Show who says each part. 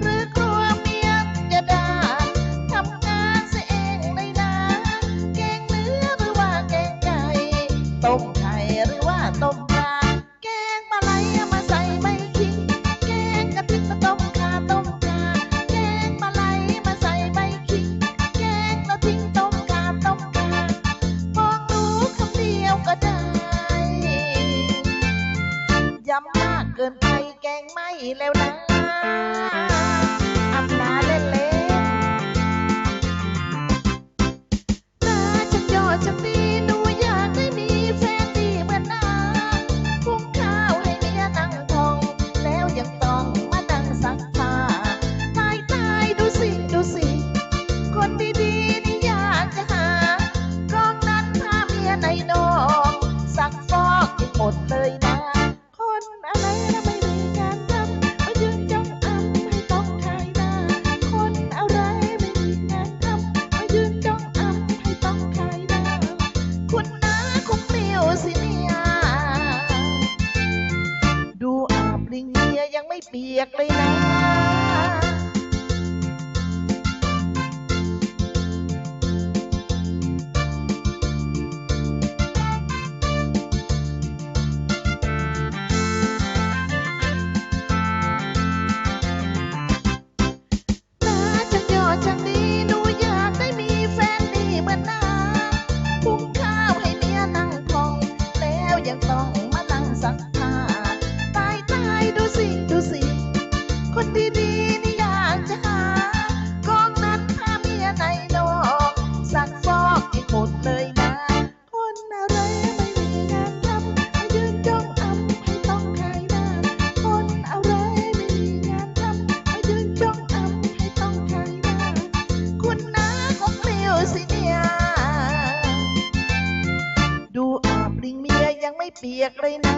Speaker 1: หรือกลัวเมียจะด่าทำงานเสีเองได้นะแกงเนื้อหรือว่าแกงไก่ต้มไข่หรือว่าต้มปลาแกงปลาไหลมาใส่ไม่ทิ้งแกงกะทิมาต้มขาต้มปาแกงปลาไหลมาใส่ไม่ทิ้งแกงเราทิ้งต้มขาต้มปลามองดูคำเดียวก็ได้ยำมากเกินไปแกงไม่แล้วนะ Música ยังไม่เปียกเลยนะังไม่เปียกเลยนะ